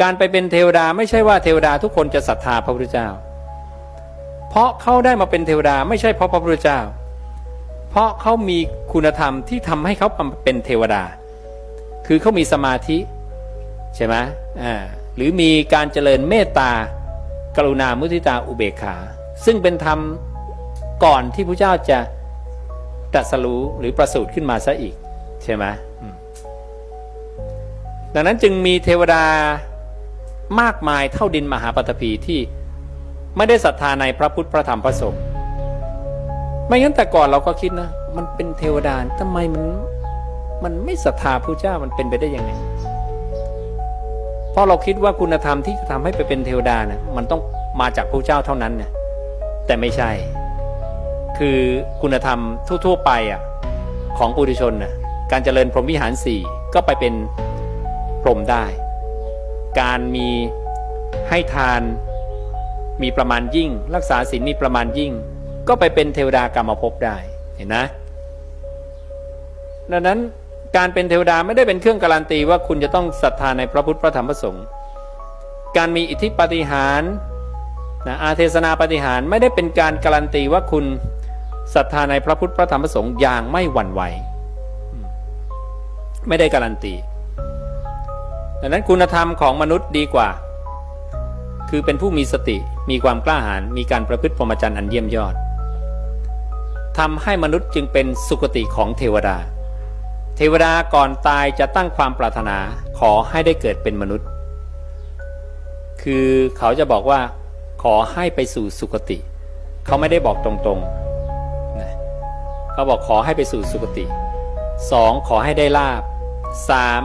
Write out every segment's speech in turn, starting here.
การไปเป็นเทวดาไม่ใช่ว่าเทวดาทุกคนจะศรัทธาพระพุทธเจ้า เพราะเขาได้มาเป็นเทวดาไม่ใช่เพราะพระพุทธเจ้า เพราะเขามีคุณธรรมที่ทำให้เขาเป็นเทวดา คือเขามีสมาธิใช่ไหมอ่าหรือมีการเจริญเมตตากรุณามุทิตาอุเบกขา ซึ่งเป็นธรรมก่อนที่พระเจ้าจะตรัสรู้หรือประสูติขึ้นมาซะอีก ใช่ไหมดังนั้นจึงมีเทวดา มากมายเท่าดินมหาปฐพีที่ไม่ได้ศรัทธาในพระพุทธพระธรรมพระสงฆ์ไม่งั้นแต่ก่อนเราก็คิดนะ มันเป็นเทวดาทำไมมันมันไม่ศรัทธาพระเจ้ามันเป็นไปได้ยังไงเพราะเราคิดว่าคุณธรรมที่จะทำให้ไปเป็นเทวดานะ่ะมันต้องมาจากพระเจ้าเท่านั้นเนี่ยแต่ไม่ใช่ คือคุณธรรมทั่ว ๆ ไปอะของปุถุชนน่ะการเจริญพรหมวิหารสี่ก็ไปเป็นพรหมได้ การมีให้ทานมีประมาณยิ่ง รักษาศีลมีประมาณยิ่ง ก็ไปเป็นเทวดากรรมภพได้เห็นนะดังนั้นการเป็นเทวดาไม่ได้เป็นเครื่องการันตีว่าคุณจะต้องศรัทธาในพระพุทธพระธรรมพระสงฆ์การมีอิทธิปฏิหารนะอาเทศนาปฏิหารไม่ได้เป็นการการันตีว่าคุณศรัทธาในพระพุทธพระธรรมพระสงฆ์อย่างไม่หวั่นไหวไม่ได้การันตี ดังนั้นคุณธรรมของมนุษย์ดีกว่า คือเป็นผู้มีสติมีความกล้าหาญมีการประพฤติพรหมจรรย์อันเยี่ยมยอดทำให้มนุษย์จึงเป็นสุคติของเทวดา เทวดาก่อนตายจะตั้งความปรารถนาขอให้ได้เกิดเป็นมนุษย์ คือเขาจะบอกว่า ขอให้ไปสู่สุคติ เขาไม่ได้บอกตรงๆนะเขาบอกขอให้ไปสู่สุคติสองขอให้ได้ลาบสาม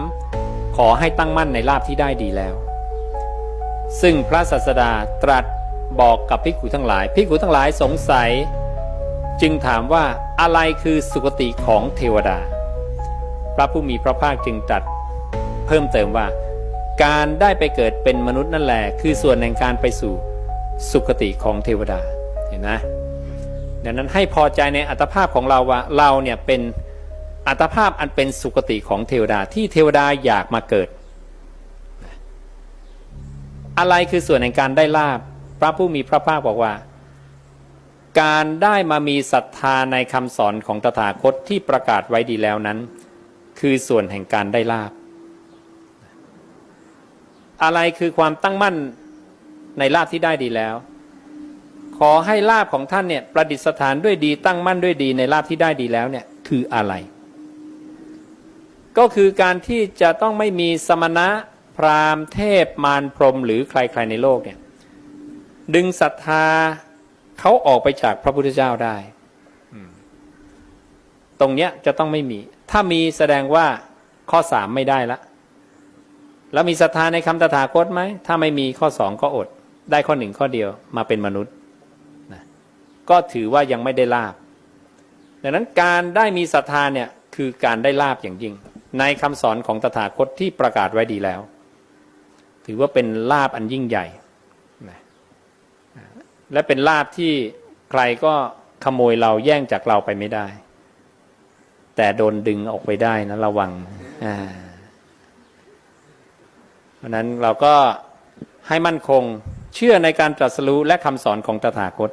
ขอให้ตั้งมั่นในลาบที่ได้ดีแล้ว ซึ่งพระศาสดาตรัสบอกกับภิกขุทั้งหลาย ภิกขุทั้งหลายสงสัย จึงถามว่าอะไรคือสุคติของเทวดา พระผู้มีพระภาคจึงตรัสเพิ่มเติมว่า การได้ไปเกิดเป็นมนุษย์นั่นแหละคือส่วนแห่งการไปสู่สุคติของเทวดาเห็นไหมดังนั้นให้พอใจในอัตภาพของเราว่าเราเนี่ยเป็น อัตภาพอันเป็นสุคติของเทวดาที่เทวดาอยากมาเกิด อะไรคือส่วนแห่งการได้ลาบพระผู้มีพระภาคบอกว่า การได้มามีศรัทธาในคำสอนของตถาคตที่ประกาศไว้ดีแล้วนั้น คือส่วนแห่งการได้ลาบอะไรคือความตั้งมั่นในลาบที่ได้ดีแล้ว ขอให้ลาบของท่านเนี่ยประดิษฐานด้วยดีตั้งมั่นด้วยดีในลาบที่ได้ดีแล้วเนี่ยคืออะไร ก็คือการที่จะต้องไม่มีสมณะพราหมณ์เทพมารพรหมหรือใครๆในโลกเนี่ยดึงศรัทธาเขาออกไปจากพระพุทธเจ้าได้ ตรงเนี้ยจะต้องไม่มี ถ้ามีแสดงว่าข้อสามไม่ได้ละ แล้วมีศรัทธาในคำตถาคตไหม ถ้าไม่มีข้อสองก็อด ได้ข้อหนึ่งข้อเดียวมาเป็นมนุษย์นะก็ถือว่ายังไม่ได้ลาบ ดังนั้นการได้มีศรัทธาเนี่ยคือการได้ลาบอย่างยิ่ง ในคำสอนของตถาคตที่ประกาศไว้ดีแล้ว ถือว่าเป็นลาบอันยิ่งใหญ่ และเป็นลาบที่ใครก็ขโมยเราแย่งจากเราไปไม่ได้ แต่โดนดึงออกไปได้นะระวังเพราะนั้นเราก็ให้มั่นคงเชื่อในการตรัสรู้และคำสอนของตถาคต